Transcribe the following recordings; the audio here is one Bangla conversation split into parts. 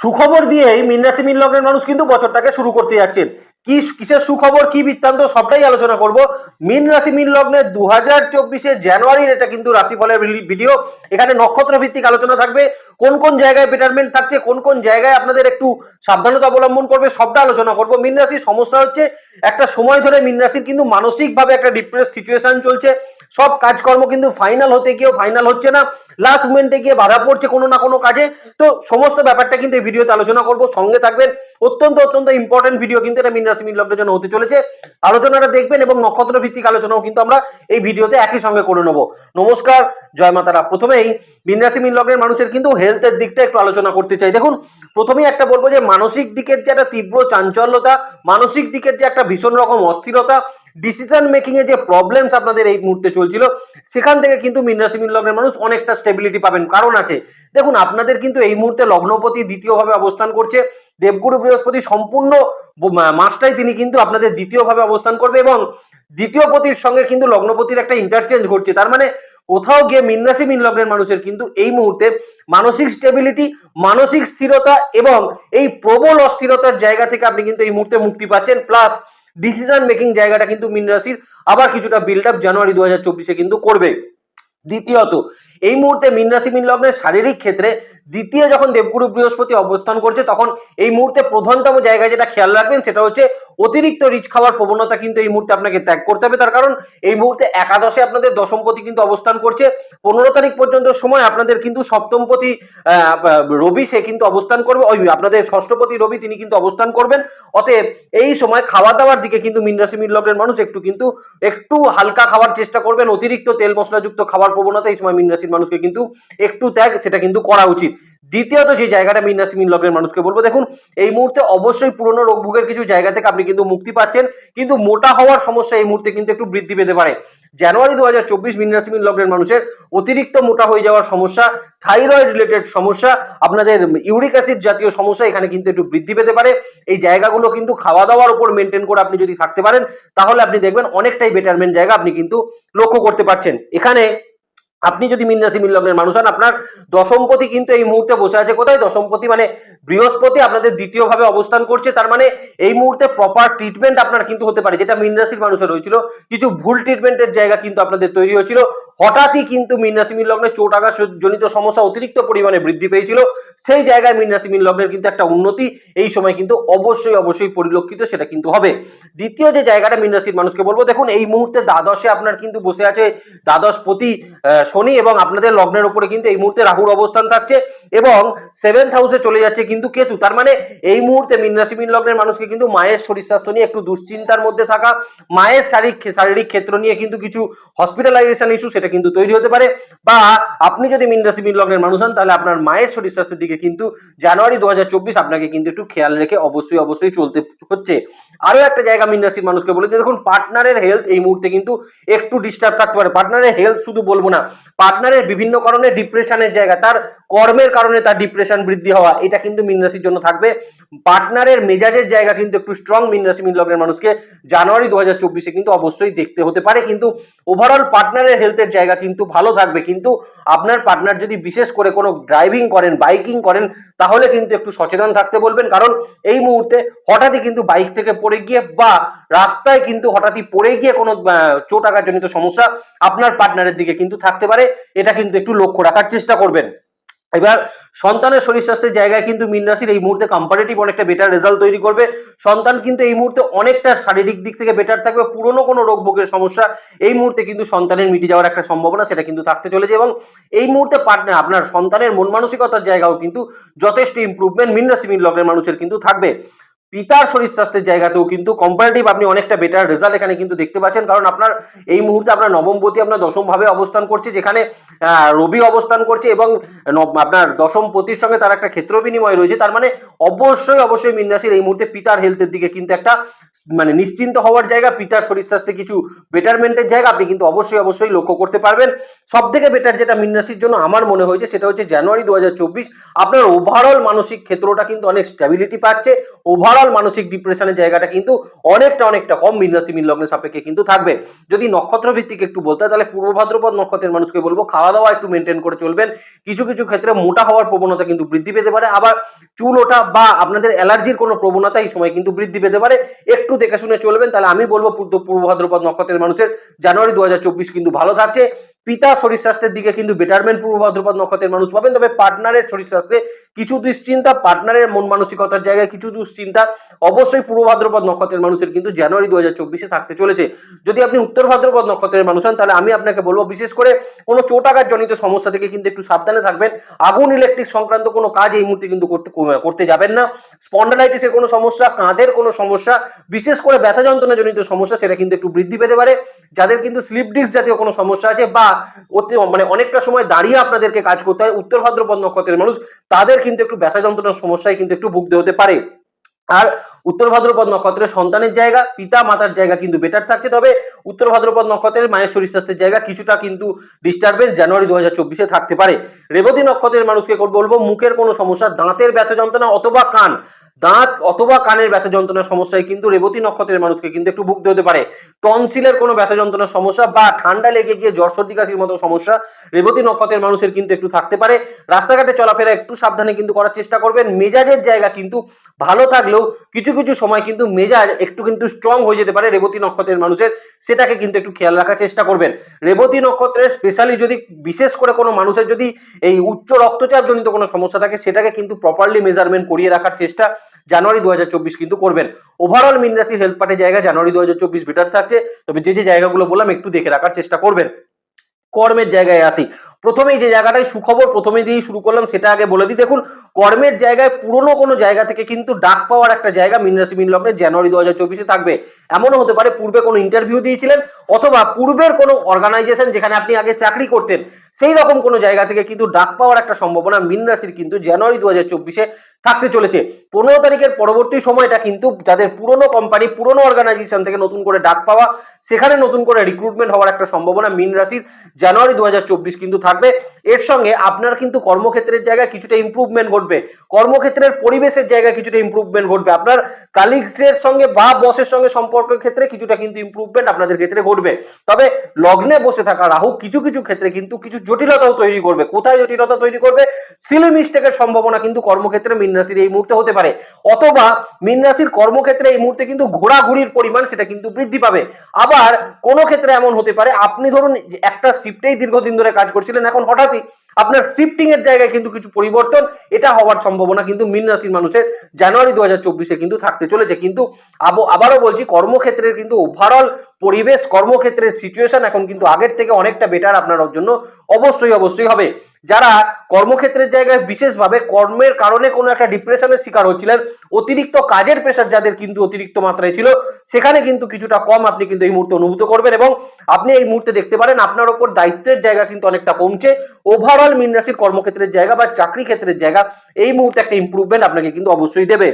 সুখবর দিয়েই মিন রাশি মিন লগ্নের মানুষ কিন্তু বছরটাকে শুরু করতে যাচ্ছেন। কি, কিসের সুখবর, কি বৃত্তান্ত, সবটাই আলোচনা করব। মিন রাশি মিন লগ্নে দু হাজার চব্বিশে জানুয়ারির এটা কিন্তু রাশিফলের ভিডিও। এখানে নক্ষত্র ভিত্তিক আলোচনা থাকবে। কোন কোন জায়গায় বেটারমেন্ট থাকছে, কোন কোন জায়গায় আপনাদের একটু সাবধানতা অবলম্বন করবে, সবটা আলোচনা করব। মিন রাশির সমস্যা হচ্ছে, একটা সময় ধরে মিন রাশির কিন্তু মানসিকভাবে একটা ডিপ্রেস সিচুয়েশন চলছে। সব কাজকর্ম কিন্তু ফাইনাল হতে গিয়েও ফাইনাল হচ্ছে না। লাস্ট মোমেন্টে গিয়ে বাধা পড়ছে কোনো না কোনো কাজে। তো সমস্ত ব্যাপারটা কিন্তু এই ভিডিওতে আলোচনা করব। সঙ্গে থাকবেন। অত্যন্ত অত্যন্ত ইম্পর্টেন্ট ভিডিও কিন্তু এটা মিন রাশি, মিন লগ্নের জন্য হতে চলেছে। আলোচনাটা দেখবেন এবং নক্ষত্র ভিত্তিক আলোচনাও কিন্তু আমরা এই ভিডিওতে একই সঙ্গে করে নেব। নমস্কার, জয় মাতারা। প্রথমেই মিন রাশি, মিন লগ্নের মানুষের কিন্তু হেলথের দিকটা একটু আলোচনা করতে চাই। দেখুন, প্রথমেই একটা বলব যে, মানসিক দিকের যে একটা তীব্র চাঞ্চল্যতা, মানসিক দিকের যে একটা ভীষণ রকম অস্থিরতা ডিসিশন মেকিং এ যে প্রবলেমস আপনাদের এই মুহূর্তে চলছিল, সেখান থেকে কিন্তু মিন রাশি মিন লগ্নের মানুষ অনেকটা স্টেবিলিটি পাবেন। কারণ আছে, দেখুন, আপনাদের কিন্তু এই মুহূর্তে লগ্নপতি দ্বিতীয়ভাবে অবস্থান করছে, দেবগুরু বৃহস্পতি সম্পূর্ণ মাসটাই তিনি কিন্তু আপনাদের দ্বিতীয়ভাবে অবস্থান করবে এবং দ্বিতীয় পতির সঙ্গে কিন্তু লগ্নপতির একটা ইন্টারচেঞ্জ ঘটছে। তার মানে কোথাও গিয়ে মিন রাশি, মিন লগ্নের মানুষের কিন্তু এই মুহূর্তে মানসিক স্টেবিলিটি মানসিক স্থিরতা এবং এই প্রবল অস্থিরতার জায়গা থেকে আপনি কিন্তু এই মুহূর্তে মুক্তি পাচ্ছেন। প্লাস ডিসিশন মেকিং জায়গাটা কিন্তু মিন রাশির আবার কিছুটা বিল্ড আপ জানুয়ারি দু হাজার চব্বিশে কিন্তু করবে। দ্বিতীয়ত এই মুহূর্তে মিন রাশি, মিন লগ্নের শারীরিক ক্ষেত্রে দ্বিতীয় যখন দেবগুরু বৃহস্পতি অবস্থান করছে, তখন এই মুহূর্তে প্রধানতম জায়গায় যেটা খেয়াল রাখবেন, সেটা হচ্ছে অতিরিক্ত রিচ খাওয়ার প্রবণতা কিন্তু এই মুহূর্তে আপনাকে ত্যাগ করতে হবে। তার কারণ এই মুহূর্তে একাদশে আপনাদের দশমপতি কিন্তু অবস্থান করছে। পনেরো তারিখ পর্যন্ত সময় আপনাদের কিন্তু সপ্তমপতি রবি সে কিন্তু অবস্থান করবে। ওই আপনাদের ষষ্ঠপতি রবি তিনি কিন্তু অবস্থান করবেন। অতএব এই সময় খাওয়া দাওয়ার দিকে কিন্তু মিন রাশি, মিন লগ্নের মানুষ একটু কিন্তু একটু হালকা খাওয়ার চেষ্টা করবেন। অতিরিক্ত তেল মশলাযুক্ত খাবার প্রবণতা এই সময় মিন রাশির মানুষকে কিন্তু একটু ত্যাগ, সেটা কিন্তু করা উচিত। দ্বিতীয়ত যে জায়গাটা মিন রাশি মিন লগ্নের মানুষকে বলব, দেখুন, এই মুহূর্তে অবশ্যই পুরনো রোগ ভোগের কিছু জায়গা থেকে আপনি কিন্তু মুক্তি পাচ্ছেন, কিন্তু মোটা হওয়ার সমস্যা এই মুহূর্তে কিন্তু একটু বৃদ্ধি পেতে পারে। জানুয়ারি দু হাজার চব্বিশ মিন রাশি মিন লগ্নের মানুষের অতিরিক্ত মোটা হয়ে যাওয়ার সমস্যা, থাইরয়েড রিলেটেড সমস্যা, আপনাদের ইউরিক অ্যাসিড জাতীয় সমস্যা এখানে কিন্তু একটু বৃদ্ধি পেতে পারে। এই জায়গাগুলো কিন্তু খাওয়া দাওয়ার উপর মেনটেন করে আপনি যদি থাকতে পারেন, তাহলে আপনি দেখবেন অনেকটাই বেটারমেন্ট জায়গা আপনি কিন্তু লক্ষ্য করতে পারছেন। এখানে আপনি যদি মিন রাশি মিন লগ্নের মানুষ হন আপনার দশমপতি কিন্তু এই মুহূর্তে বসে আছে। কোথায়? দশমপতি মানে বৃহস্পতি আপনাদের দ্বিতীয় ভাবে অবস্থান করছে। তার মানে এই মুহূর্তে প্রপার ট্রিটমেন্ট আপনার কিন্তু হতে পারে। যেটা মিন রাশির মানুষের হয়েছিল কিছু ভুল ট্রিটমেন্টের জায়গা কিন্তু আপনাদের তৈরি হয়েছিল। হঠাৎই কিন্তু মিন রাশি মিন লগ্নে চোট আঘাত জনিত সমস্যা অতিরিক্ত পরিমাণে বৃদ্ধি পেয়েছিল। সেই জায়গায় মিন রাশি মিন লগ্নের কিন্তু একটা উন্নতি এই সময় কিন্তু অবশ্যই অবশ্যই পরিলক্ষিত সেটা কিন্তু হবে। দ্বিতীয় যে জায়গাটা মিন রাশির মানুষকে বলব দেখুন এই মুহূর্তে দ্বাদশে আপনার কিন্তু বসে আছে দ্বাদশ পতি আহ, শনি এবং আপনাদের লগ্নের উপরে কিন্তু এই মুহূর্তে রাহুর অবস্থান থাকছে এবং সেভেন্থ হাউসে চলে যাচ্ছে কিন্তু কেতু। তার মানে এই মুহূর্তে মিন রাশি, মিন লগ্নের মানুষকে কিন্তু মায়ের শরীর স্বাস্থ্য নিয়ে একটু দুশ্চিন্তার মধ্যে থাকা, মায়ের শারীরিক শারীরিক ক্ষেত্র নিয়ে কিন্তু কিছু হসপিটালাইজেশন ইস্যু সেটা কিন্তু তৈরি হতে পারে। বা আপনি যদি মিন রাশি, মিন লগ্নের মানুষ হন, তাহলে আপনার মায়ের শরীর স্বাস্থ্যের দিকে কিন্তু জানুয়ারি দু হাজার চব্বিশ আপনাকে কিন্তু একটু খেয়াল রেখে অবশ্যই অবশ্যই চলতে হচ্ছে। আরও একটা জায়গা মিন রাশির মানুষকে বলে যে দেখুন পার্টনারের হেলথ এই মুহূর্তে কিন্তু একটু ডিস্টার্ব থাকতে পারে। পার্টনারের হেলথ শুধু বলব না পার্টনারের বিভিন্ন কারণে ডিপ্রেশনের জায়গা, তার কর্মের কারণে তার ডিপ্রেশন বৃদ্ধি হওয়া, এটা কিন্তু মিন রাশির জন্য থাকবে। পার্টনারের মেজাজের জায়গা কিন্তু একটু স্ট্রং মিন রাশি, মিন লগ্নের মানুষকে জানুয়ারি দু হাজার চব্বিশে কিন্তু অবশ্যই দেখতে হতে পারে। কিন্তু ওভারঅল পার্টনারের হেলথের জায়গা কিন্তু ভালো থাকবে। কিন্তু আপনার পার্টনার যদি বিশেষ করে কোনো ড্রাইভিং করেন বাইকিং করেন, তাহলে কিন্তু একটু সচেতন থাকতে বলবেন। কারণ এই মুহূর্তে হঠাৎই কিন্তু বাইক থেকে পড়ে গিয়ে বা রাস্তায় কিন্তু হঠাৎই পড়ে গিয়ে কোনো চোট আঘাতজনিত সমস্যা আপনার পার্টনারের দিকে কিন্তু থাকতে পারে। এটা কিন্তু একটু লক্ষ্য রাখার চেষ্টা করবেন। এবার, সন্তানের শরীর স্বাস্থ্যের জায়গায় কিন্তু মিন রাশির এই মুহূর্তে কম্পারেটিভ অনেকটা বেটার রেজাল্ট তৈরি করবে। সন্তান কিন্তু এই মুহূর্তে অনেকটা শারীরিক দিক থেকে বেটার থাকবে। পুরনো কোনো রোগ ভোগের সমস্যা, এই মুহূর্তে কিন্তু সন্তানের মিটে যাওয়ার একটা সম্ভাবনা সেটা কিন্তু থাকতে চলেছে এবং এই মুহূর্তে পার্টনার আপনার সন্তানের মন মানসিকতার জায়গাও কিন্তু যথেষ্ট ইমপ্রুভমেন্ট মিন রাশি, মিন লগ্নের মানুষের কিন্তু থাকবে। পিতার শরীর স্বাস্থ্যের জায়গাতেও কিন্তু কম্পারেটিভ আপনি অনেকটা বেটার রেজাল্ট এখানে কিন্তু দেখতে পাচ্ছেন। কারণ আপনার এই মুহূর্তে আপনার নবমপতি আপনার দশম ভাবে অবস্থান করছে, যেখানে রবি অবস্থান করছে এবং আপনার দশম পতির সঙ্গে তার একটা ক্ষেত্র বিনিময় রয়েছে। তার মানে অবশ্যই অবশ্যই মিন রাশির এই মুহূর্তে পিতার হেলথের দিকে কিন্তু একটা মানে নিশ্চিন্ত হওয়ার জায়গা, পিতার শরীর স্বাস্থ্যে কিছু বেটারমেন্টের জায়গা আপনি কিন্তু অবশ্যই অবশ্যই লক্ষ্য করতে পারবেন। সব থেকে বেটার যেটা মীন রাশির জন্য আমার মনে হয়েছে, সেটা হচ্ছে জানুয়ারি দু হাজার চব্বিশ। আপনার ওভারঅল মানসিক ক্ষেত্রটা কিন্তু অনেক স্ট্যাবিলিটি পাচ্ছে। ওভারঅল মানসিক ডিপ্রেশনের জায়গাটা কিন্তু অনেকটা অনেকটা কম। মীন রাশি মীন লগ্নের সাপেক্ষে কিন্তু থাকবে। যদি নক্ষত্র ভিত্তিক একটু বলতে হয়, তাহলে পূর্ব ভাদ্রপদ নক্ষত্রের মানুষকে বলব খাওয়া দাওয়া একটু মেনটেন করে চলবেন। কিছু কিছু ক্ষেত্রে মোটা হওয়ার প্রবণতা কিন্তু বৃদ্ধি পেতে পারে। আবার চুল ওঠা বা আপনাদের অ্যালার্জির কোনো প্রবণতা এই সময় কিন্তু বৃদ্ধি পেতে পারে। একটু দেখে শুনে চলবেন। তাহলে আমি বলব পূর্ব- পূর্ব ভাদ্রপদ নক্ষত্রের মানুষের জানুয়ারি দু হাজার চব্বিশ কিন্তু ভালো থাকছে। পিতা শরীর স্বাস্থ্যের দিকে কিন্তু বেটারমেন্ট পূর্ব ভাদ্রপদ নক্ষত্রের মানুষ পাবেন। তবে পার্টনারের শরীর স্বাস্থ্যে কিছু দুশ্চিন্তা পার্টনারের মন মানসিকতার জায়গায় কিছু দুশ্চিন্তা অবশ্যই পূর্ব ভাদ্রপদ নক্ষত্রের মানুষের কিন্তু জানুয়ারি দু চব্বিশে থাকতে চলেছে। যদি আপনি উত্তর ভাদ্রপদ নক্ষত্রের মানুষ হন, তাহলে আমি আপনাকে বলব, বিশেষ করে কোনো চোট আঘাত জনিত সমস্যা থেকে কিন্তু একটু সাবধানে থাকবেন। আগুন ইলেকট্রিক সংক্রান্ত কোনো কাজ এই মুহূর্তে কিন্তু করতে করতে যাবেন না। স্পন্ডালাইটিসের কোনো সমস্যা, কাঁধের কোনো সমস্যা, বিশেষ করে ব্যথা যন্ত্রণা জনিত সমস্যা, সেটা কিন্তু একটু বৃদ্ধি পেতে পারে। যাদের কিন্তু স্লিপ ডিস্ক জাতীয় কোনো সমস্যা আছে বা অতি মানে অনেকটা সময় দাঁড়িয়ে আপনাদেরকে কাজ করতে হয়। উত্তর ভাদ্রপদ নক্ষত্রের মানুষ, তাদের কিন্তু একটু ব্যথা যন্ত্রণার সমস্যায় কিন্তু একটু ভুগতে হতে পারে। আর উত্তর ভাদ্রপদ নক্ষত্রের সন্তানের জায়গা, পিতা মাতার জায়গা কিন্তু বেটার থাকছে। তবে উত্তর ভাদ্রপদ নক্ষত্রের মায়ের শরীর স্বাস্থ্যের জায়গা কিছুটা কিন্তু ডিস্টারবেন্স জানুয়ারি দু হাজার থাকতে পারে। রেবতী নক্ষত্রের মানুষকে বলব, মুখের কোনো সমস্যা, দাঁতের ব্যথা যন্ত্রণা অথবা কান। দাঁত অথবা কানের ব্যথা যন্ত্রণার সমস্যায় কিন্তু রেবতী নক্ষত্রের মানুষকে কিন্তু একটু ভুগতে হতে পারে। টনসিলের কোনো ব্যথা যন্ত্রণার সমস্যা বা ঠান্ডা লেগে গিয়ে জ্বর সর্দি কাশির মতো সমস্যা রেবতী নক্ষত্রের মানুষের কিন্তু একটু থাকতে পারে। রাস্তাঘাটে চলাফেরা একটু সাবধানে কিন্তু করার চেষ্টা করবেন। মেজাজের জায়গা কিন্তু ভালো থাকলেও কিছু কিছু সময় কিন্তু মেজাজ একটু কিন্তু স্ট্রং হয়ে যেতে পারে রেবতী নক্ষত্রের মানুষের। সেটাকে কিন্তু একটু খেয়াল রাখার চেষ্টা করবেন। রেবতী নক্ষত্রের স্পেশালি যদি বিশেষ করে কোনো মানুষের যদি এই উচ্চ রক্তচাপ জনিত কোনো সমস্যা থাকে, সেটাকে কিন্তু প্রপারলি মেজারমেন্ট করিয়ে রাখার চেষ্টা জানুয়ারি দুই হাজার চব্বিশ কিন্তু করবেন। ওভারঅল মিন রাশি হেলথ পার্টের জায়গা জানুয়ারি দু বেটার থাকছে। তবে যে যে জায়গাগুলো বললাম একটু দেখে রাখার চেষ্টা করবেন। কর্মের জায়গায় আসি। প্রথমেই যে জায়গাটায় সুখবর প্রথমে দিয়েই শুরু করলাম, সেটা আগে বলে দিই। দেখুন, কর্মের জায়গায় পুরনো কোনো জায়গা থেকে কিন্তু ডাক পাওয়ার একটা জায়গা মিন রাশি, মিন লগ্নে জানুয়ারি দু হাজার চব্বিশে থাকবে। এমনও হতে পারে পূর্বে কোনো ইন্টারভিউ দিয়েছিলেন, অথবা পূর্বের কোনো অর্গানাইজেশন যেখানে আপনি আগে চাকরি করতেন, সেই রকম কোনো জায়গা থেকে কিন্তু ডাক পাওয়ার একটা সম্ভাবনা মিন রাশির কিন্তু জানুয়ারি দু হাজার চব্বিশে থাকতে চলেছে। পনেরো তারিখের পরবর্তী সময়টা কিন্তু যাদের পুরনো কোম্পানি পুরনো অর্গানাইজেশন থেকে নতুন করে ডাক পাওয়া, সেখানে নতুন করে রিক্রুটমেন্ট হওয়ার একটা সম্ভাবনা মিন রাশির জানুয়ারি দু হাজার চব্বিশ কিন্তু থাকবে। এর সঙ্গে আপনার কিন্তু কর্মক্ষেত্রের জায়গায় কিছুটা ইমপ্রুভমেন্ট ঘটবে। কর্মক্ষেত্রের পরিবেশের জায়গায় কিছুটা ইমপ্রুভমেন্ট ঘটবে। আপনার কালিগসের সঙ্গে বা বসের সঙ্গে সম্পর্কের ক্ষেত্রে কিছুটা কিন্তু ইমপ্রুভমেন্ট আপনাদের ক্ষেত্রে ঘটবে। তবে লগ্নে বসে থাকা রাহু কিছু কিছু ক্ষেত্রে কিন্তু কিছু জটিলতাও তৈরি করবে। কোথায় জটিলতা তৈরি করবে? সিলি মিস্টেকের সম্ভাবনা কিন্তু কর্মক্ষেত্রে মিন রাশির এই মুহূর্তে হতে পারে। অথবা মিন রাশির কর্মক্ষেত্রে এই মুহূর্তে কিন্তু ঘোরাঘুরির পরিমাণ সেটা কিন্তু বৃদ্ধি পাবে। আবার কোনো ক্ষেত্রে এমন হতে পারে, আপনি ধরুন একটা শিফটেই দীর্ঘদিন ধরে কাজ করছিলেন এখন হঠাৎই আপনার শিফটিং এর জায়গায় কিন্তু কিছু পরিবর্তন, এটা হওয়ার সম্ভাবনা কিন্তু মিন রাশির মানুষের জানুয়ারি দু হাজার চব্বিশে কিন্তু থাকতে চলেছে। কিন্তু আবারও বলছি, কর্মক্ষেত্রের কিন্তু ওভারঅল পরিবেশ, কর্মক্ষেত্রের সিচুয়েশন এখন কিন্তু আগের থেকে অনেকটা বেটার আপনার জন্য অবশ্যই অবশ্যই হবে। যারা কর্মক্ষেত্রের জায়গায় বিশেষভাবে কর্মের কারণে কোনো একটা ডিপ্রেশনের শিকার হচ্ছিলেন, অতিরিক্ত কাজের প্রেশার যাদের কিন্তু অতিরিক্ত মাত্রায় ছিল, সেখানে কিন্তু কিছুটা কম আপনি কিন্তু এই মুহূর্তে অনুভূত করবেন এবং আপনি এই মুহূর্তে দেখতে পারেন আপনার ওপর দায়িত্বের জায়গা কিন্তু অনেকটা কমছে। ওভারঅল মিন রাশির কর্মক্ষেত্রের জায়গা বা চাকরি ক্ষেত্রের জায়গা এই মুহূর্তে একটা ইম্প্রুভমেন্ট আপনাকে কিন্তু অবশ্যই দেবে।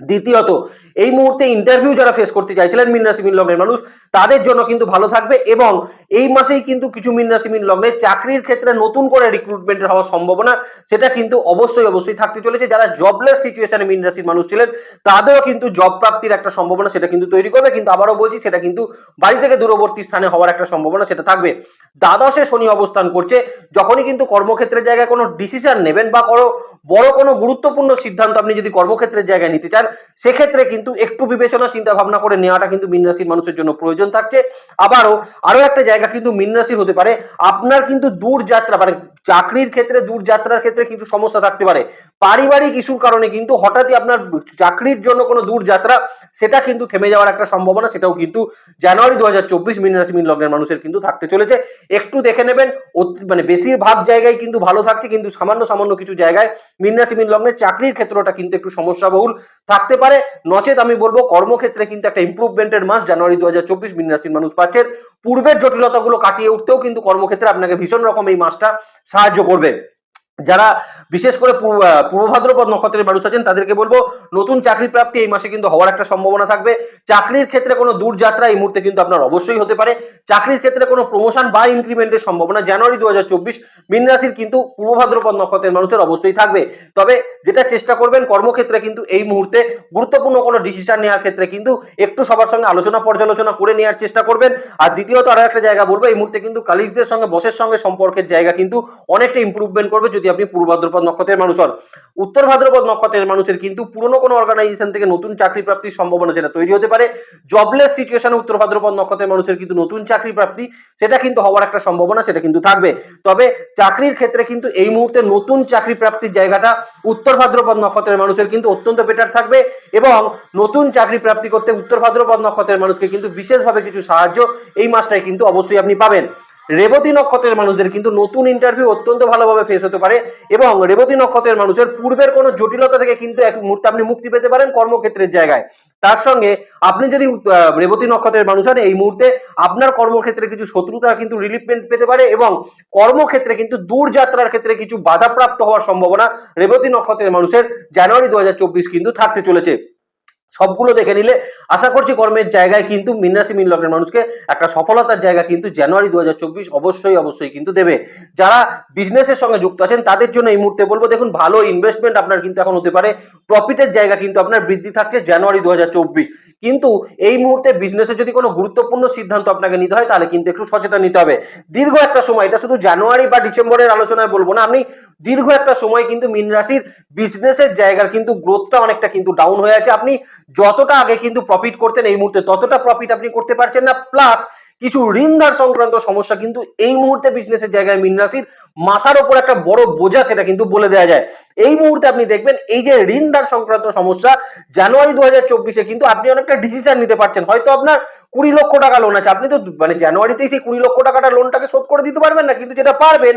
দ্বিতীয়ত, এই মুহূর্তে ইন্টারভিউ যারা ফেস করতে চাইছিলেন মিন রাশি মিন লগ্নের মানুষ, তাদের জন্য কিন্তু ভালো থাকবে এবং এই মাসেই কিন্তু কিছু মিন রাশি, মিন লগ্নে চাকরির ক্ষেত্রে নতুন করে রিক্রুটমেন্টের হওয়ার সম্ভাবনা, সেটা কিন্তু অবশ্যই অবশ্যই থাকতে চলেছে। যারা জবলেস সিচুয়েশনে মিন রাশির মানুষ ছিলেন, তাদেরও কিন্তু জব প্রাপ্তির একটা সম্ভাবনা সেটা কিন্তু তৈরি করবে। কিন্তু আবারও বলছি, সেটা কিন্তু বাড়ি থেকে দূরবর্তী স্থানে হওয়ার একটা সম্ভাবনা সেটা থাকবে। দ্বাদশে শনি অবস্থান করছে, যখনই কিন্তু কর্মক্ষেত্রের জায়গায় কোনো ডিসিশন নেবেন বা কোনো বড় কোনো গুরুত্বপূর্ণ সিদ্ধান্ত আপনি যদি কর্মক্ষেত্রের জায়গায় নিতে চান, সেক্ষেত্রে কিন্তু একটু বিবেচনা চিন্তা ভাবনা করে নেওয়াটা কিন্তু মিন রাশির মানুষের জন্য প্রয়োজন থাকছে। আবারও আরও একটা জায়গা কিন্তু মিন রাশির হতে পারে। আপনার কিন্তু দূর যাত্রা মানে চাকরির ক্ষেত্রে দূর যাত্রার ক্ষেত্রে কিন্তু সমস্যা থাকতে পারে। পারিবারিক ইস্যুর কারণে কিন্তু হঠাৎই আপনার চাকরির জন্য কোনো দূর যাত্রা সেটা কিন্তু থেমে যাওয়ার একটা সম্ভাবনা, সেটাও কিন্তু জানুয়ারি দু হাজার চব্বিশ মিন রাশি, মিন লগ্নের মানুষের কিন্তু থাকতে চলেছে। একটু দেখে নেবেন মানে বেশিরভাগ জায়গায় কিন্তু ভালো থাকছে, কিন্তু সামান্য সামান্য কিছু জায়গায় মিন রাশি, মিন লগ্নের চাকরির ক্ষেত্রটা কিন্তু একটু সমস্যাবহুল থাকতে পারে। নচেত আমি বলব, কর্মক্ষেত্রে কিন্তু একটা ইম্প্রুভমেন্টের মাস জানুয়ারি দু হাজার চব্বিশ মিন রাশির মানুষ পাচ্ছেন। পূর্বের জটিলতাগুলো কাটিয়ে উঠতেও কিন্তু কর্মক্ষেত্রে আপনাকে ভীষণ রকম এই মাসটা সাহায্য করবে। যারা বিশেষ করে পূর্ব ভাদ্রপদ নক্ষত্রের মানুষ আছেন তাদেরকে বলব, নতুন চাকরি প্রাপ্তি এই মাসে কিন্তু হওয়ার একটা সম্ভাবনা থাকবে। চাকরির ক্ষেত্রে কোনো দূর যাত্রা এই মুহূর্তে কিন্তু আপনার অবশ্যই হতে পারে। চাকরির ক্ষেত্রে কোনো প্রমোশন বা ইনক্রিমেন্টের সম্ভাবনা জানুয়ারি দু হাজার চব্বিশ মীন রাশির কিন্তু পূর্ব ভাদ্রপদ নক্ষত্রের মানুষের অবশ্যই থাকবে। তবে যেটা চেষ্টা করবেন, কর্মক্ষেত্রে কিন্তু এই মুহূর্তে গুরুত্বপূর্ণ কোনো ডিসিশন নেওয়ার ক্ষেত্রে কিন্তু একটু সবার সঙ্গে আলোচনা পর্যালোচনা করে নেওয়ার চেষ্টা করবেন। আর দ্বিতীয়ত আরও একটা জায়গা বলব, এই মুহূর্তে কিন্তু কালিগসদের সঙ্গে বসের সঙ্গে সম্পর্কের জায়গা কিন্তু অনেকটা ইম্প্রুভমেন্ট করবে। যদি আপনি পূর্ব ভাদ্রপদ নক্ষত্রের মানুষ হন, উত্তর ভাদ্রপদ নক্ষত্রের মানুষের কিন্তু পুরনো কোনো অর্গানাইজেশন থেকে নতুন চাকরি প্রাপ্তির সম্ভাবনা সেটা তৈরি হতে পারে। জবলেস সিচুয়েশনে উত্তর ভাদ্রপদ নক্ষত্রের মানুষের কিন্তু নতুন চাকরি প্রাপ্তি সেটা কিন্তু হওয়ার একটা সম্ভাবনা সেটা কিন্তু থাকবে। তবে চাকরির ক্ষেত্রে কিন্তু এই মুহূর্তে নতুন চাকরি প্রাপ্তির জায়গাটা উত্তর ভাদ্রপদ নক্ষত্রের মানুষের কিন্তু অত্যন্ত বেটার থাকবে এবং নতুন চাকরি প্রাপ্তি করতে উত্তর ভাদ্রপদ নক্ষত্রের মানুষকে কিন্তু বিশেষভাবে কিছু সাহায্য এই মাসটায় কিন্তু অবশ্যই আপনি পাবেন। রেবতী নক্ষত্রের মানুষদের কিন্তু নতুন ইন্টারভিউ অত্যন্ত ভালোভাবে ফেস হতে পারে এবং রেবতী নক্ষত্রের মানুষের পূর্বের কোনো জটিলতা থেকে কিন্তু এক মুহূর্তে আপনি মুক্তি পেতে পারেন কর্মক্ষেত্রের জায়গায়। তার সঙ্গে আপনি যদি রেবতী নক্ষত্রের মানুষ হন, এই মুহূর্তে আপনার কর্মক্ষেত্রে কিছু শত্রুতা কিন্তু রিলিফমেন্ট পেতে পারে এবং কর্মক্ষেত্রে কিন্তু দূর যাত্রার ক্ষেত্রে কিছু বাধাপ্রাপ্ত হওয়ার সম্ভাবনা রেবতী নক্ষত্রের মানুষের জানুয়ারি দু হাজার চব্বিশ কিন্তু থাকতে চলেছে। সবগুলো দেখে নিলে আশা করছি কর্মের জায়গায় কিন্তু মিনরাশি মিন লগ্নের মানুষকে একটা সফলতার জায়গা কিন্তু জানুয়ারি দু অবশ্যই অবশ্যই কিন্তু দেবে। যারা বিজনেসের সঙ্গে যুক্ত আছেন, তাদের জন্য এই মুহূর্তে বলব, দেখুন, ভালো ইনভেস্টমেন্ট আপনার কিন্তু এখন হতে পারে। প্রফিটের জায়গা কিন্তু আপনার বৃদ্ধি থাকছে জানুয়ারি দু হাজার চব্বিশ। কিন্তু এই মুহূর্তে বিজনেসে যদি কোনো গুরুত্বপূর্ণ সিদ্ধান্ত আপনাকে নিতে হয়, তাহলে কিন্তু একটু সচেতন নিতে হবে। দীর্ঘ একটা সময়, এটা শুধু জানুয়ারি বা ডিসেম্বরের আলোচনায় বলব না, আপনি দীর্ঘ একটা সময় কিন্তু মিন রাশির বিজনেসের জায়গার কিন্তু গ্রোথটা অনেকটা কিন্তু ডাউন হয়ে আছে। আপনি যতটা আগে কিন্তু প্রফিট করতেন এই মুহূর্তে ততটা প্রফিট আপনি করতে পারছেন না। প্লাস কিছু ঋণধার সংক্রান্ত সমস্যা কিন্তু এই মুহূর্তে বিজনেসের জায়গায় মিন রাশির মাথার উপর একটা বড় বোঝা সেটা কিন্তু বলে দেওয়া যায়। এই মুহূর্তে আপনি দেখবেন এই যে ঋণধার সংক্রান্ত সমস্যা জানুয়ারি দু হাজার চব্বিশে কিন্তু আপনি অনেকটা ডিসিশন নিতে পারছেন। হয়তো আপনার কুড়ি লক্ষ টাকা লোন আছে। আপনি তো মানে জানুয়ারিতেই সেই কুড়ি লক্ষ টাকাটা লোনটাকে শোধ করে দিতে পারবেন না, কিন্তু যেটা পারবেন,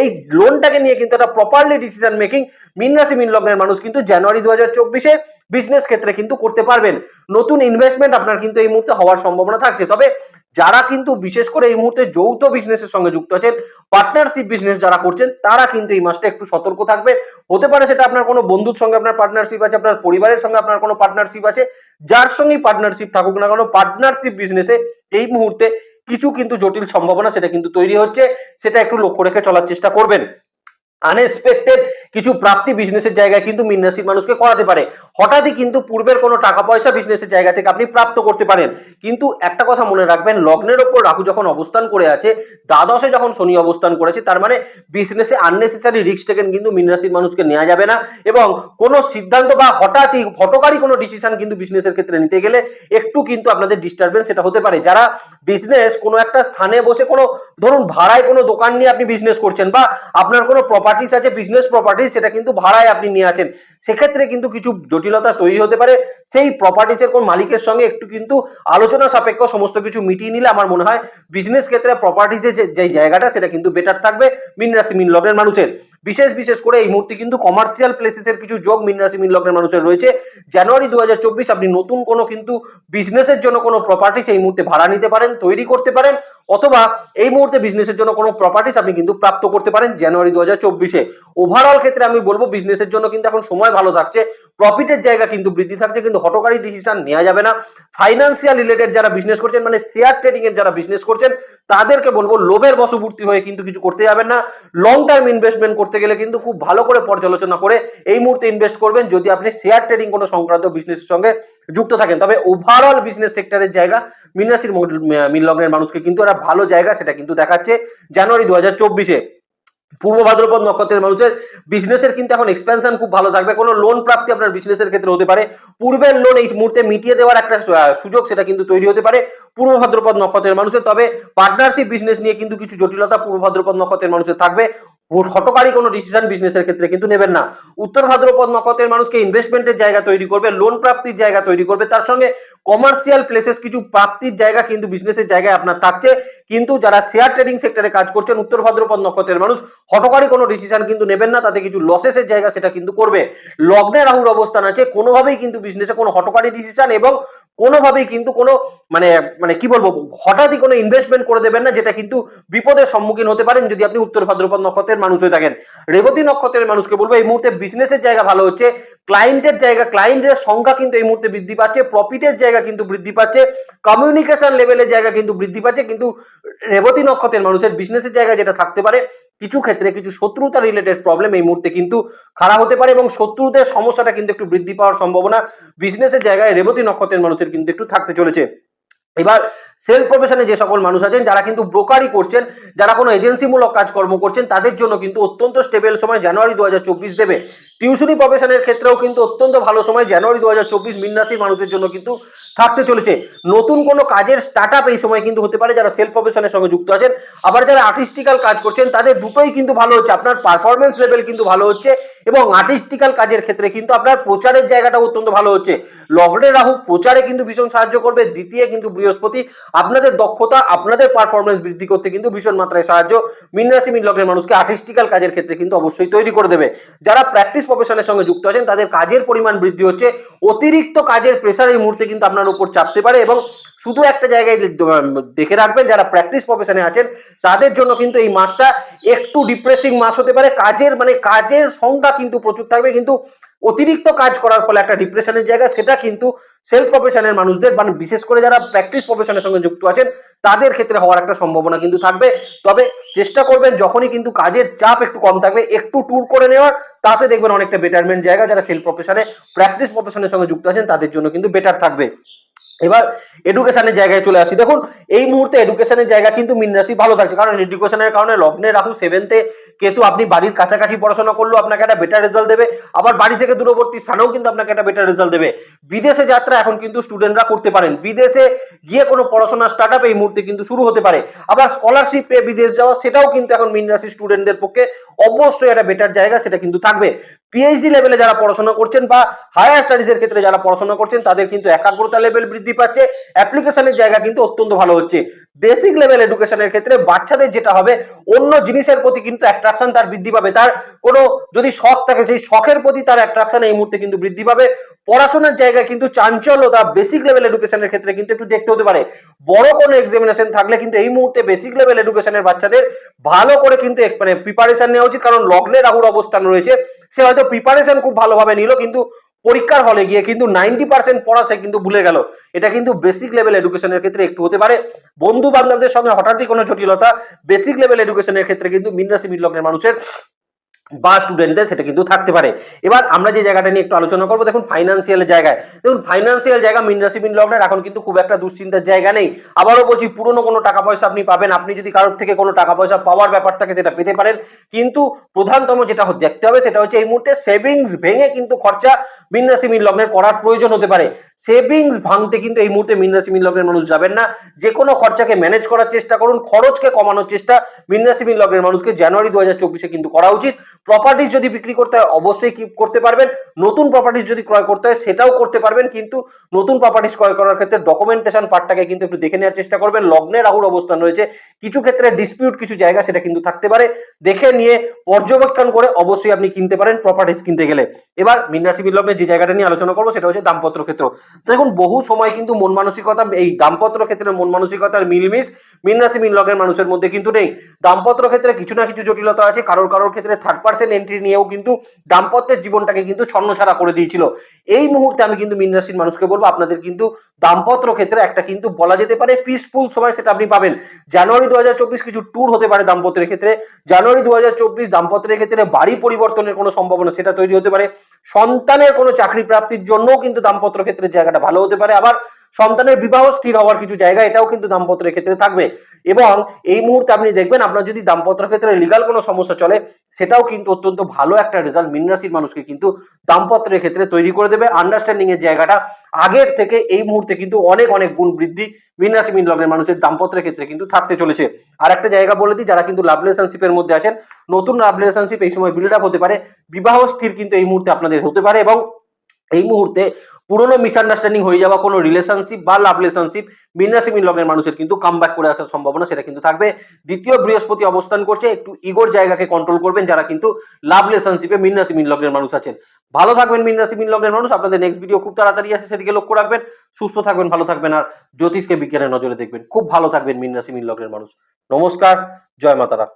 এই লোনটাকে নিয়ে কিন্তু একটা প্রপারলি ডিসিশন মেকিং মিন রাশি, মিন লগ্নের মানুষ কিন্তু জানুয়ারি দু হাজার চব্বিশে বিজনেস ক্ষেত্রে কিন্তু করতে পারবেন। নতুন ইনভেস্টমেন্ট আপনার কিন্তু এই মুহূর্তে হওয়ার সম্ভাবনা থাকছে। তবে যারা কিন্তু বিশেষ করে এই মুহূর্তে যৌথ বিজনেসের সঙ্গে যুক্ত আছেন পার্টনারশিপ বিজনেস যারা করছেন, তারা কিন্তু এই মাসটা একটু সতর্ক থাকবে। হতে পারে সেটা আপনার কোনো বন্ধুর সঙ্গে আপনার পার্টনারশিপ আছে, আপনার পরিবারের সঙ্গে আপনার কোনো পার্টনারশিপ আছে, যার সঙ্গেই পার্টনারশিপ থাকুক না কেন পার্টনারশিপ বিজনেসে এই মুহূর্তে কিছু কিন্তু জটিল সম্ভাবনা সেটা কিন্তু তৈরি হচ্ছে, সেটা একটু লক্ষ্য রেখে চলার চেষ্টা করবেন। আনএক্সপেক্টেড কিছু প্রাপ্তি বিজনেসের জায়গায় কিন্তু মিন রাশির মানুষকে করাতে পারে। হঠাৎই কিন্তু পূর্বের কোনো টাকা পয়সা বিজনেসের জায়গা থেকে আপনি প্রাপ্ত করতে পারেন। কিন্তু একটা কথা মনে রাখবেন, লগ্নের ওপর রাহু যখন অবস্থান করে আছে, দ্বাদশে যখন শনি অবস্থান করেছে, তার মানে বিজনেসে আননেসেসারি রিস্ক টেকেন কিন্তু মিন রাশির মানুষকে নেওয়া যাবে না এবং কোনো সিদ্ধান্ত বা হঠাৎই হটকারী কোনো ডিসিশন কিন্তু বিজনেসের ক্ষেত্রে নিতে গেলে একটু কিন্তু আপনাদের ডিস্টারবেন্স সেটা হতে পারে। যারা বিজনেস কোনো একটা স্থানে বসে কোনো, ধরুন ভাড়ায় কোনো দোকান নিয়ে আপনি বিজনেস করছেন বা আপনার কোনো প্রপার্টিস আছে বিজনেস প্রপার্টিস সেটা কিন্তু ভাড়ায় আপনি নিয়ে আছেন সেক্ষেত্রে কিন্তু কিছু জটিলতা তৈরি হতে পারে। সেই প্রপার্টিসের কোন মালিকের সঙ্গে একটু কিন্তু আলোচনা সাপেক্ষ সমস্ত কিছু মিটিয়ে নিলে আমার মনে হয় বিজনেস ক্ষেত্রে প্রপার্টিসের যে জায়গাটা, সেটা কিন্তু বেটার থাকবে মিন রাশি, মিন লগ্নের মানুষের। বিশেষ বিশেষ করে এই মুহূর্তে কিন্তু কমার্শিয়াল প্লেসেসের কিছু যোগ মিন রাশি, মিন লগ্নের মানুষের রয়েছে। জানুয়ারি দু হাজার চব্বিশ আপনি নতুন কোনো কিন্তু বিজনেসের জন্য কোনো প্রপার্টিস এই মুহূর্তে ভাড়া নিতে পারেন, তৈরি করতে পারেন, অথবা এই মুহূর্তে বিজনেসের জন্য কোনো প্রপার্টিস আপনি কিন্তু প্রাপ্ত করতে পারেন জানুয়ারি দু হাজার চব্বিশে। ওভারঅল ক্ষেত্রে আমি বলব বিজনেসের জন্য কিন্তু এখন সময় ভালো থাকছে প্রফিটের জায়গা কিন্তু বৃদ্ধি থাকছে, কিন্তু হটকারী ডিসিশন নেওয়া যাবে না। ফাইন্যান্সিয়াল রিলেটেড যারা বিজনেস করছেন মানে শেয়ার ট্রেডিং এর যারা বিজনেস করছেন, তাদেরকে বলব লোভের বশবর্তী হয়ে কিন্তু কিছু করতে যাবেন না। লং টার্ম ইনভেস্টমেন্ট করতে গেলে কিন্তু খুব ভালো করে পর্যালোচনা করে এই মুহূর্তে ইনভেস্ট করবেন, যদি আপনি শেয়ার ট্রেডিং কোনো সংক্রান্ত বিজনেসের সঙ্গে যুক্ত থাকেন। তবে ওভারঅল বিজনেস সেক্টরের জায়গা মিনাসির মিন লগ্নের মানুষকে কিন্তু একটা ভালো জায়গা সেটা কিন্তু দেখাচ্ছে। জানুয়ারি দু হাজার চব্বিশে। পূর্ব ভাদ্রপদ নক্ষত্রের মানুষের বিজনেসের কিন্তু এখন এক্সপেনশন খুব ভালো থাকবে। কোনো লোন প্রাপ্তি আপনার বিজনেসের ক্ষেত্রে হতে পারে। পূর্বের লোন এই মুহূর্তে মিটিয়ে দেওয়ার একটা সুযোগ সেটা কিন্তু তৈরি হতে পারে পূর্ব ভাদ্রপদ নক্ষত্রের মানুষের। তবে পার্টনারশিপ বিজনেস নিয়ে কিন্তু কিছু জটিলতা পূর্ব ভাদ্রপদ নক্ষত্রের মানুষের থাকবে। হটকারী কোনো ডিসিশন বিজনেসের ক্ষেত্রে কিন্তু নেবেন না। উত্তর ভাদ্রপদ নক্ষত্রের মানুষকে ইনভেস্টমেন্টের জায়গা তৈরি করবে লোন প্রাপ্তির জায়গা তৈরি করবে, তার সঙ্গে কমার্শিয়াল প্লেসেস কিছু প্রাপ্তির জায়গা কিন্তু বিজনেসের জায়গায় আপনার থাকছে। কিন্তু যারা শেয়ার ট্রেডিং সেক্টরে কাজ করছেন, উত্তর ভাদ্রপদ নক্ষত্রের মানুষ, হটকারী কোনো ডিসিশন কিন্তু নেবেন না, তাতে কিছু লসেসের জায়গা সেটা কিন্তু করবে। লগ্নে রাহুর অবস্থান আছে, কোনোভাবেই কিন্তু বিজনেসে কোনো হটকারী ডিসিশন এবং কোনোভাবেই কিন্তু কোনো মানে মানে কি বলব, হঠাৎই কোনো ইনভেস্টমেন্ট করে দেবেন না, যেটা কিন্তু বিপদের সম্মুখীন হতে পারেন যদি আপনি উত্তর ভাদ্রপদ নক্ষত্রের মানুষ হয়ে থাকেন। রেবতী নক্ষত্রের মানুষকে বলব, এই মুহূর্তে বিজনেসের জায়গা ভালো হচ্ছে ক্লায়েন্টের জায়গা ক্লায়েন্টের সংখ্যা কিন্তু এই মুহূর্তে বৃদ্ধি পাচ্ছে প্রফিটের জায়গা কিন্তু বৃদ্ধি পাচ্ছে কমিউনিকেশন লেভেলের জায়গা কিন্তু বৃদ্ধি পাচ্ছে, কিন্তু রেবতী নক্ষত্রের মানুষের বিজনেসের জায়গা যেটা থাকতে পারে কিছু ক্ষেত্রে কিছু শত্রুতা রিলেটেড প্রবলেম এই মুহূর্তে কিন্তু খারাপ হতে পারে এবং শত্রুদের সমস্যাটা কিন্তু একটু বৃদ্ধি পাওয়ার সম্ভাবনা বিজনেসের জায়গায় রেবতী নক্ষত্রের মানুষের কিন্তু একটু থাকতে চলেছে। এবার সেলফ প্রফেশনে যে সকল মানুষ আছেন, যারা কিন্তু ব্রোকারি করছেন, যারা কোনো এজেন্সিমূলক কাজকর্ম করছেন, তাদের জন্য কিন্তু অত্যন্ত স্টেবল সময় জানুয়ারি দু হাজার চব্বিশ দেবে। টিউশনি প্রফেশনের ক্ষেত্রেও কিন্তু অত্যন্ত ভালো সময় জানুয়ারি দু হাজার চব্বিশ মানুষের জন্য কিন্তু থাকতে চলেছে। নতুন কোনো কাজের স্টার্ট আপ এই সময় কিন্তু হতে পারে যারা সেলফ প্রফেশনের সঙ্গে যুক্ত আছেন। আবার যারা আর্টিস্টিক্যাল কাজ করছেন, তাদের দুটোই কিন্তু ভালো হচ্ছে। আপনার পারফরমেন্স লেভেল কিন্তু ভালো হচ্ছে। এবং আর্টিস্টিক্যাল কাজের ক্ষেত্রে কিন্তু আপনার প্রচারের জায়গাটা অত্যন্ত ভালো হচ্ছে। লগ্নে রাহু প্রচারে কিন্তু ভীষণ সাহায্য করবে, দ্বিতীয় কিন্তু বৃহস্পতি আপনাদের দক্ষতা, আপনাদের পারফরমেন্স বৃদ্ধি করতে কিন্তু ভীষণ মাত্রায় সাহায্য। মিন রাশি, মিন লগ্নের মানুষকে আর্টিস্টিক্যাল কাজের ক্ষেত্রে কিন্তু অবশ্যই তৈরি করে দেবে। যারা প্র্যাকটিস প্রফেশনের সঙ্গে যুক্ত আছেন, তাদের কাজের পরিমাণ বৃদ্ধি হচ্ছে। অতিরিক্ত কাজের প্রেসার এই মুহূর্তে কিন্তু আপনার উপর চাপতে পারে এবং শুধু একটা জায়গায় দেখে রাখবেন, যারা প্র্যাকটিস প্রফেশনে আছেন, তাদের জন্য কিন্তু এই মাসটা একটু ডিপ্রেসিং মাস হতে পারে। কাজের মানে কাজের সংখ্যা কিন্তু প্রচুর থাকবে। কিন্তু অতিরিক্ত কাজ করার ফলে একটা ডিপ্রেশনের জায়গা, সেটা কিন্তু সেলফ প্রফেশনের মানুষদের মানে বিশেষ করে যারা প্র্যাকটিস প্রফেশনের সঙ্গে যুক্ত আছেন, তাদের ক্ষেত্রে হওয়ার একটা সম্ভাবনা কিন্তু থাকবে। তবে চেষ্টা করবেন যখনই কিন্তু কাজের চাপ একটু কম থাকবে, একটু ট্যুর করে নেওয়ার, তাতে দেখবেন অনেকটা বেটারমেন্ট জায়গা। যারা সেলফ প্রফেশনে প্র্যাকটিস প্রফেশনের সঙ্গে যুক্ত আছেন, তাদের জন্য কিন্তু বেটার থাকবে। এবার এডুকেশনের জায়গায় চলে আসি। দেখুন, এই মুহূর্তে এডুকেশনের জায়গা কিন্তু মিন রাশি ভালো থাকছে। কারণ এডুকেশনের কারণে লগ্নে রাহু সেভেন্থে কেতু আপনি বাড়ির কাছাকাছি পড়াশোনা করলেও আপনাকে একটা বেটার রেজাল্ট দেবে। আবার বাড়ি থেকে দূরবর্তী স্থানেও কিন্তু আপনাকে একটা বেটার রেজাল্ট দেবে। বিদেশে যাত্রা এখন কিন্তু স্টুডেন্টরা করতে পারেন। বিদেশে গিয়ে কোনো পড়াশোনা স্টার্ট এই মুহূর্তে কিন্তু শুরু হতে পারে। আবার স্কলারশিপ পেয়ে বিদেশ যাওয়া, সেটাও কিন্তু এখন মিন রাশি স্টুডেন্টদের পক্ষে অবশ্যই একটা বেটার জায়গা সেটা কিন্তু থাকবে। পিএইচডি লেভেলে যারা পড়াশোনা করছেন বা হায়ার স্টাডিজের ক্ষেত্রে যারা পড়াশোনা করছেন, তাদের কিন্তু একাগ্রতা লেভেল বৃদ্ধি পাচ্ছে অ্যাপ্লিকেশনের জায়গা কিন্তু অত্যন্ত ভালো হচ্ছে। বেসিক লেভেল এডুকেশনের ক্ষেত্রে বাচ্চাদের যেটা হবে, অন্য জিনিসের প্রতি কিন্তু অ্যাট্রাকশন তার বৃদ্ধি পাবে। তার কোনো যদি শখ থাকে, সেই শখের প্রতি তার অ্যাট্রাকশন এই মুহূর্তে কিন্তু বৃদ্ধি পাবে। পড়াশোনার জায়গায় কিন্তু চাঞ্চল্যতা বেসিক লেভেল এডুকেশনের ক্ষেত্রে কিন্তু একটু দেখতে হতে পারে। বড় কোনো এক্সামিনেশন থাকলে কিন্তু এই মুহূর্তে বেসিক লেভেল এডুকেশনের বাচ্চাদের ভালো করে কিন্তু মানে প্রিপারেশন নেওয়া উচিত। কারণ লগ্নে রাহুর অবস্থান রয়েছে, সে হয়তো প্রিপারেশন খুব ভালোভাবে নিল, কিন্তু পরীক্ষার হলে গিয়ে কিন্তু নাইনটি পার্সেন্ট পড়া সে কিন্তু ভুলে গেল। এটা কিন্তু বেসিক লেভেল এডুকেশনের ক্ষেত্রে একটু হতে পারে। বন্ধু বান্ধবদের সঙ্গে হঠাৎই কোনো জটিলতা বেসিক লেভেল এডুকেশনের ক্ষেত্রে কিন্তু মিন রাশি মিন মানুষের বা স্টুডেন্টদের সেটা কিন্তু থাকতে পারে। এবার আমরা যে জায়গাটা নিয়ে একটু আলোচনা করব, দেখুন ফাইন্যান্সিয়াল জায়গায়। দেখুন ফাইন্যান্সিয়াল জায়গা মিন রাশি মিন লগ্নের এখন কিন্তু খুব একটা দুশ্চিন্তার জায়গা নেই। আবারও বলছি, পুরনো কোনো টাকা পয়সা আপনি পাবেন। আপনি যদি কারোর থেকে কোনো টাকা পয়সা পাওয়ার ব্যাপার থাকে, সেটা পেতে পারেন। কিন্তু প্রধানতম যেটা দেখতে হবে সেটা হচ্ছে এই মুহূর্তে সেভিংস ভেঙে কিন্তু খরচা মিন রাশি মিন লগ্নের করার প্রয়োজন হতে পারে। সেভিংস ভাঙতে কিন্তু এই মুহূর্তে মিন রাশি, মিন লগ্নের মানুষ যাবেন না। যে কোনো খরচাকে ম্যানেজ করার চেষ্টা করুন, খরচকে কমানোর চেষ্টা মিন রাশি, মিন লগ্নের মানুষকে জানুয়ারি দু হাজার চব্বিশে কিন্তু করা উচিত। প্রপার্টিজ যদি বিক্রি করতে হয়, অবশ্যই কি করতে পারবেন। নতুন প্রপার্টিজ যদি ক্রয় করতে হয়, সেটাও করতে পারবেন। কিন্তু নতুন প্রপার্টিজ ক্রয় করার ক্ষেত্রে ডকুমেন্টেশন পার্টটাকে কিন্তু একটু দেখে নেওয়ার চেষ্টা করবেন। লগ্নে রাহুর অবস্থান রয়েছে। কিছু ক্ষেত্রে ডিসপিউট কিছু জায়গা সেটা কিন্তু থাকতে পারে। দেখে নিয়ে পর্যবেক্ষণ করে অবশ্যই আপনি কিনতে পারেন প্রপার্টিজ কিনতে গেলে। এবার মিন রাশি, মিন লগ্নের যে জায়গাটা নিয়ে আলোচনা করব, সেটা হচ্ছে দাম্পত্য ক্ষেত্র। দেখুন, বহু সময় কিন্তু মন মানসিকতা, এই দাম্পত্য ক্ষেত্রে মন মানসিকতার মিলমিশ মিন রাশি মিন লগ্নের মানুষের মধ্যে কিন্তু নেই। দাম্পত্য ক্ষেত্রে কিছু না কিছু জটিলতা আছে, কারোর কারোর ক্ষেত্রে থার্ড পার্সেন্ট এন্ট্রি নিয়েও কিন্তু দাম্পত্যের জীবনটাকে কিন্তু ছন্নছাড়া করে দিয়েছিল। এই মুহূর্তে আমি কিন্তু মিন রাশির মানুষকে বলব, আপনাদের কিন্তু দাম্পত্য ক্ষেত্রে একটা কিন্তু বলা যেতে পারে পিসফুল সময় সেটা আপনি পাবেন। জানুয়ারি দু হাজার চব্বিশ কিছু ট্যুর হতে পারে দাম্পত্যের ক্ষেত্রে। জানুয়ারি দু দাম্পত্যের ক্ষেত্রে বাড়ি পরিবর্তনের কোনো সম্ভাবনা সেটা তৈরি হতে পারে। সন্তানের কোনো চাকরি প্রাপ্তির জন্যও কিন্তু দাম্পত্য ক্ষেত্রের জায়গাটা ভালো হতে পারে। আবার সন্তানের বিবাহ স্থির হওয়ার কিছু জায়গা, এটাও কিন্তু দাম্পত্যের ক্ষেত্রে থাকবে। এবং এই মুহূর্তে আপনি দেখবেন, আপনার যদি দাম্পত্য ক্ষেত্রে লিগাল কোনো সমস্যা চলে, সেটাও কিন্তু অত্যন্ত ভালো একটা রেজাল্ট মিন রাশির মানুষকে কিন্তু দাম্পত্যের ক্ষেত্রে তৈরি করে দেবে। আন্ডারস্ট্যান্ডিং এর জায়গাটা আগের থেকে এই মুহূর্তে কিন্তু অনেক অনেক গুণ বৃদ্ধি মিন রাশি, মিন লগ্নের মানুষের দাম্পত্যের ক্ষেত্রে কিন্তু থাকতে চলেছে। আর একটা জায়গা বলে দিই, যারা কিন্তু লাভ রিলেশনশিপের মধ্যে আছেন, নতুন লাভ রিলেশনশিপ এই সময় বিল্ড আপ হতে পারে। বিবাহ স্থির কিন্তু এই মুহূর্তে আপনাদের হতে পারে এবং এই মুহূর্তে পুরনো মিসআন্ডারস্ট্যান্ডিং হয়ে যাওয়া কোনো রিলেশনশিপ বা লাভ রিলেশনশিপ রাশি মীন লগ্নের মানুষের কিন্তু কাম করে আসার সম্ভাবনা সেটা কিন্তু থাকবে। দ্বিতীয় বৃহস্পতি অবস্থান করছে, একটু ইগোর জায়গাকে কন্ট্রোল করবেন যারা কিন্তু লাভ রিলেশনশিপে মীন রাশি মীন লগ্নের মানুষ আছেন। ভালো থাকবেন মীন রাশি মীন লগ্নের মানুষ, আপনাদের নেক্সট ভিডিও খুব তাড়াতাড়ি আসে, সেদিকে লক্ষ্য রাখবেন। সুস্থ থাকবেন, ভালো থাকবেন আর জ্যোতিষকে বিজ্ঞানের নজরে দেখবেন। খুব ভালো থাকবেন মীন রাশি মীন লগ্নের মানুষ। নমস্কার, জয় মাতারা।